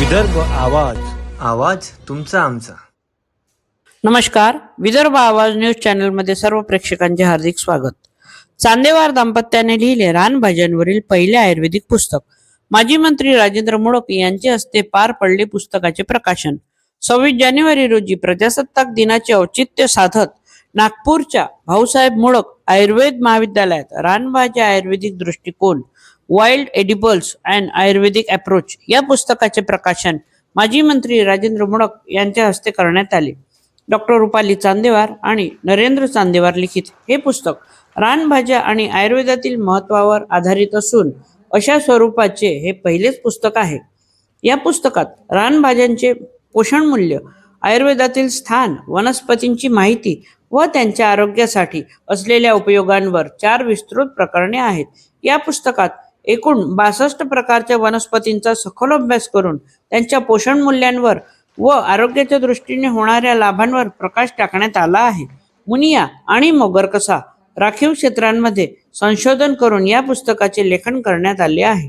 विदर्भ आवाज आवाज तुमचा आमचा. नमस्कार विदर्भ आवाज न्यूज चॅनलमध्ये सर्व प्रेक्षकांचे हार्दिक स्वागत. चांदेवार दाम्पत्याने लिहिले रानभाज्यांवरील पहिले आयुर्वेदिक पुस्तक. माजी मंत्री राजेंद्र मोडक यांचे हस्ते पार पडले पुस्तकाचे प्रकाशन. सव्वीस जानेवारी रोजी प्रजासत्ताक दिनाचे औचित्य साधत नागपूरच्या भाऊसाहेब मोडक आयुर्वेद महाविद्यालयात रानभाज्या आयुर्वेदिक दृष्टिकोन wild edibles and Ayurvedic approach या पुस्तकाचे प्रकाशन माजी मंत्री राजेंद्र मोडक यांच्या हस्ते करण्यात आले. डॉक्टर रुपाली चांदेवार आणि नरेंद्र चांदेवार लिखित हे पुस्तक रानभाज्या आणि आयुर्वेदातील महत्वावर आधारित असून अशा स्वरूपाचे हे पहिलेच पुस्तक आहे. या पुस्तकात रानभाज्यांचे पोषण मूल्य आयुर्वेदातील स्थान वनस्पतींची माहिती व त्यांच्या आरोग्यासाठी असलेल्या उपयोगांवर चार विस्तृत प्रकरणे आहेत. या पुस्तकात एकूण बासष्ट प्रकारच्या वनस्पतींचा सखोल अभ्यास करून त्यांच्या पोषण मूल्यांवर व आरोग्याच्या दृष्टीने होणाऱ्या लाभांवर प्रकाश टाकण्यात आला आहे. मुनिया आणि मोगर कसा राखीव क्षेत्रांमध्ये संशोधन करून या पुस्तकाचे लेखन करण्यात आले आहे.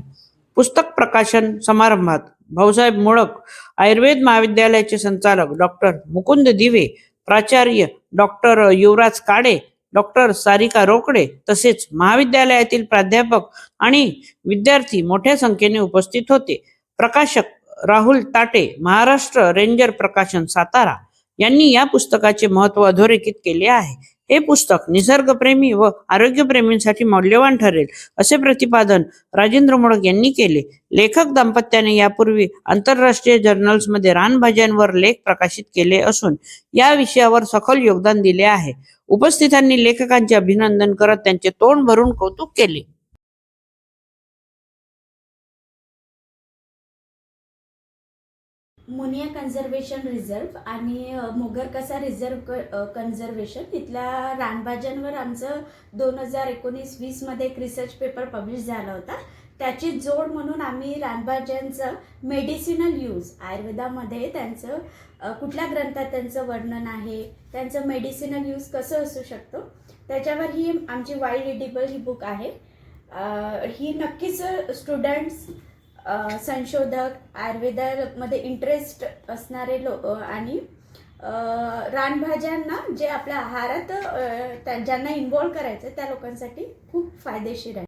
पुस्तक प्रकाशन समारंभात भाऊसाहेब मोळक आयुर्वेद महाविद्यालयाचे संचालक डॉक्टर मुकुंद दिवे प्राचार्य डॉक्टर युवराज काडे डॉक्टर सारिका रोकडे तसेच महाविद्यालयातील प्राध्यापक आणि विद्यार्थी मोठ्या संख्येने उपस्थित होते. प्रकाशक राहुल ताटे महाराष्ट्र रेंजर प्रकाशन सातारा यांनी या पुस्तकाचे महत्त्व अधोरेखित केले आहे. हे पुस्तक निसर्गप्रेमी व आरोग्यप्रेमींसाठी मौल्यवान ठरेल असे प्रतिपादन राजेंद्र मोडक यांनी केले. लेखक दाम्पत्याने यापूर्वी आंतरराष्ट्रीय जर्नल्समध्ये रानभाज्यांवर लेख प्रकाशित केले असून या विषयावर सखोल योगदान दिले आहे. उपस्थितांनी लेखकांचे अभिनंदन करत त्यांचे तोंड भरून कौतुक केले. मुनिया कन्झर्वेशन रिझर्व आणि अ, मोगरकसा रिझर्व कन्झर्वेशन इथल्या रानभाज्यांवर आमचं दोन हजार एकोणीस वीसमध्ये एक रिसर्च पेपर पब्लिश झाला होता. त्याची जोड म्हणून आम्ही रानभाज्यांचं मेडिसिनल यूज आयुर्वेदामध्ये त्यांचं कुठल्या ग्रंथात त्यांचं वर्णन आहे त्यांचं मेडिसिनल यूज कसं असू शकतो त्याच्यावर ही आमची वाईल्ड एडिबल ही बुक आहे. ही नक्कीच स्टुडंट्स संशोधक आयुर्वेदामध्ये इंटरेस्ट असणारे लोक आणि रानभाज्यांना जे आपल्या आहारात ज्यांना इन्व्हॉल्व करायचं त्या लोकांसाठी खूप फायदेशीर आहे.